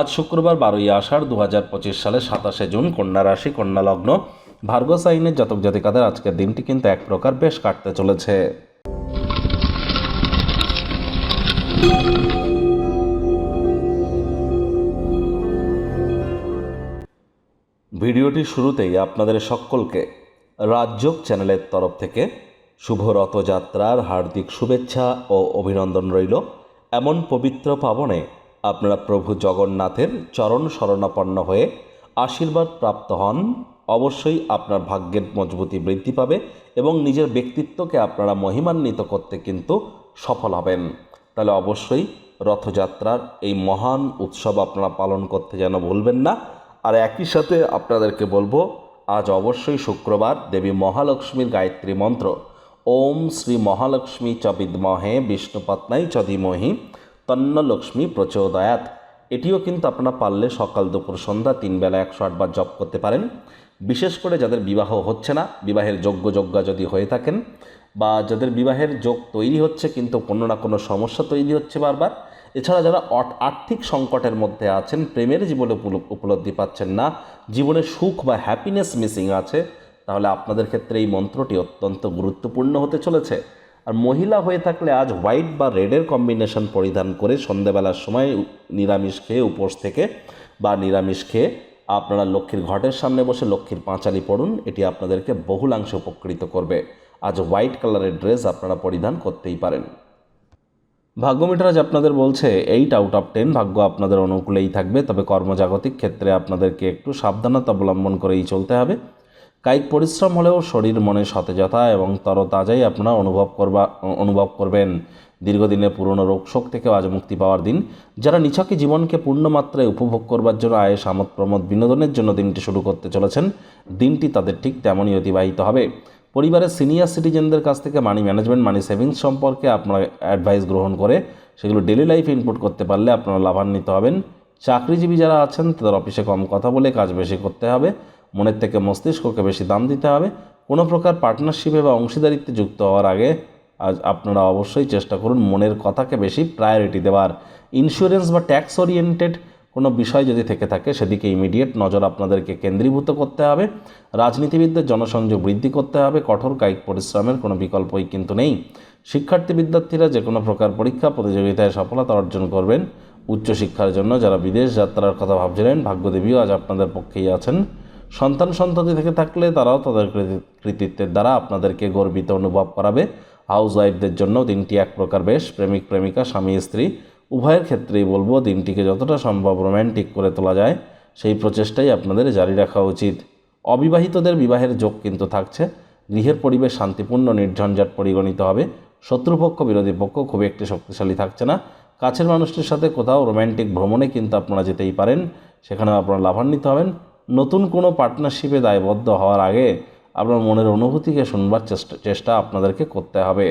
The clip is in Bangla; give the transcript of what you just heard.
আজ শুক্রবার বারোই আষাঢ় দু হাজার পঁচিশ সালে সাতাশে জুন কন্যা রাশি, কন্যা লগ্ন। ভার্গস আইনের জাতক জাতিকাদের আজকের দিনটি কিন্তু এক প্রকার বেশ কাটতে চলেছে। ভিডিওটি শুরুতেই আপনাদের সকলকে রাজযোগ চ্যানেলের তরফ থেকে শুভ রথযাত্রার হার্দিক শুভেচ্ছা ও অভিনন্দন রইল। এমন পবিত্র পাবনে আপনারা প্রভু জগন্নাথের চরণ শরণাপন্ন হয়ে আশীর্বাদ প্রাপ্ত হন। অবশ্যই আপনার ভাগ্যের মজবুতি বৃদ্ধি পাবে এবং নিজের ব্যক্তিত্বকে আপনারা মহিমান্বিত করতে কিন্তু সফল হবেন। তাহলে অবশ্যই রথযাত্রার এই মহান উৎসব আপনারা পালন করতে যেন ভুলবেন না। আর একই সাথে আপনাদেরকে বলব, আজ অবশ্যই শুক্রবার দেবী মহালক্ষ্মীর গায়ত্রী মন্ত্র। ওম শ্রী মহালক্ষ্মী চ বিদ্মহে বিষ্ণুপত্নাই চ ধীমহি। তন্ন লক্ষ্মী প্রচোদয়াত। এটিও কিন্তু আপনারা পারলে সকাল দুপুর সন্ধ্যা তিন বেলা একশো আটবার জপ করতে পারেন। বিশেষ করে যাদের বিবাহ হচ্ছে না, বিবাহের যোগ্য যোগ্যা যদি হয়ে থাকেন বা যাদের বিবাহের যোগ তৈরি হচ্ছে কিন্তু কোনো না কোনো সমস্যা তৈরি হচ্ছে বারবার, এছাড়া যারা আর্থিক সংকটের মধ্যে আছেন, প্রেমের জীবনে উপল- উপলব্ধি পাচ্ছেন না, জীবনে সুখ বা হ্যাপিনেস মিসিং আছে, তাহলে আপনাদের ক্ষেত্রে এই মন্ত্রটি অত্যন্ত গুরুত্বপূর্ণ হতে চলেছে। আর মহিলা হয়ে থাকলে আজ হোয়াইট বা রেডের কম্বিনেশন পরিধান করে সন্ধেবেলার সময় নিরামিষ খেয়ে উপোস থেকে বা নিরামিষ খেয়ে আপনারা লক্ষ্মীর ঘটের সামনে বসে লক্ষ্মীর পাঁচালি পড়ুন, এটি আপনাদেরকে বহুলাংশে উপকৃত করবে। আজ হোয়াইট কালারের ড্রেস আপনারা পরিধান করতেই পারেন। ভাগ্যমিটার আজ আপনাদের বলছে, এইট আউট অফ টেন ভাগ্য আপনাদের অনুকূলেই থাকবে, তবে কর্মজাগতিক ক্ষেত্রে আপনাদেরকে একটু সাবধানতা অবলম্বন করেই চলতে হবে। কায়িক পরিশ্রম হলেও শরীর, মনে সতেজতা এবং তরতাজাই আপনারা অনুভব করবা, অনুভব করবেন। দীর্ঘদিনের পুরনো রোগ শোক থেকেও আজ মুক্তি পাওয়ার দিন। যারা নিছকে জীবনকে পূর্ণমাত্রায় উপভোগ করবার জন্য আয়ে সামত প্রমোদ বিনোদনের জন্য দিনটি শুরু করতে চলেছেন, দিনটি তাদের ঠিক তেমনই অতিবাহিত হবে। পরিবারের সিনিয়র সিটিজেনদের কাছ থেকে মানি ম্যানেজমেন্ট, মানি সেভিংস সম্পর্কে আপনারা অ্যাডভাইস গ্রহণ করে সেগুলো ডেলি লাইফে ইনপুট করতে পারলে আপনারা লাভান্বিত হবেন। চাকরিজীবী যারা আছেন, তাদের অফিসে কম কথা বলে কাজ বেশি করতে হবে। মনের থেকে মস্তিষ্ককে বেশি দাম দিতে হবে। কোনো প্রকার পার্টনারশিপে বা অংশীদারিত্বে যুক্ত হওয়ার আগে আজ আপনারা অবশ্যই চেষ্টা করুন মনের কথাকে বেশি প্রায়োরিটি দেওয়ার। ইন্স্যুরেন্স বা ট্যাক্স ওরিয়েন্টেড কোনো বিষয় যদি থেকে থাকে, সেদিকে ইমিডিয়েট নজর আপনাদেরকে কেন্দ্রীভূত করতে হবে। রাজনীতিবিদদের জনসংযোগ বৃদ্ধি করতে হবে। কঠোর কায়িক পরিশ্রমের কোনো বিকল্পই কিন্তু নেই। শিক্ষার্থী বিদ্যার্থীরা যে কোনো প্রকার পরীক্ষা, প্রতিযোগিতায় সফলতা অর্জন করবেন। উচ্চশিক্ষার জন্য যারা বিদেশ যাত্রার কথা ভাবছিলেন, ভাগ্যদেবীও আজ আপনাদের পক্ষেই আছেন। সন্তান সন্ততি থেকে থাকলে তারাও তাদের কৃতি- কৃতিত্বের দ্বারা আপনাদেরকে গর্বিত অনুভব করাবে। হাউস ওয়াইফদের জন্য দিনটি এক প্রকার বেশ। প্রেমিক, প্রেমিকা, স্বামী, স্ত্রী, উভয়ের ক্ষেত্রেই বলব দিনটিকে যতটা সম্ভব রোম্যান্টিক করে তোলা যায়, সেই প্রচেষ্টাই আপনাদের জারি রাখা উচিত। অবিবাহিতদের বিবাহের যোগ কিন্তু থাকছে। গৃহের পরিবেশ শান্তিপূর্ণ, নির্ঝঞ্ঝাট পরিগণিত হবে। শত্রুপক্ষ, বিরোধী পক্ষ খুব একটি শক্তিশালী থাকছে না। কাছের মানুষটির সাথে কোথাও রোম্যান্টিক ভ্রমণে কিন্তু আপনারা যেতেই পারেন। সেখানেও আপনারা লাভান্বিত হবেন। নতুন কোনো পার্টনারশিপে দায়বদ্ধ হওয়ার আগে আপনার মনের অনুভূতিকে শুনবার চেষ্টা চেষ্টা আপনাদেরকে করতে হবে।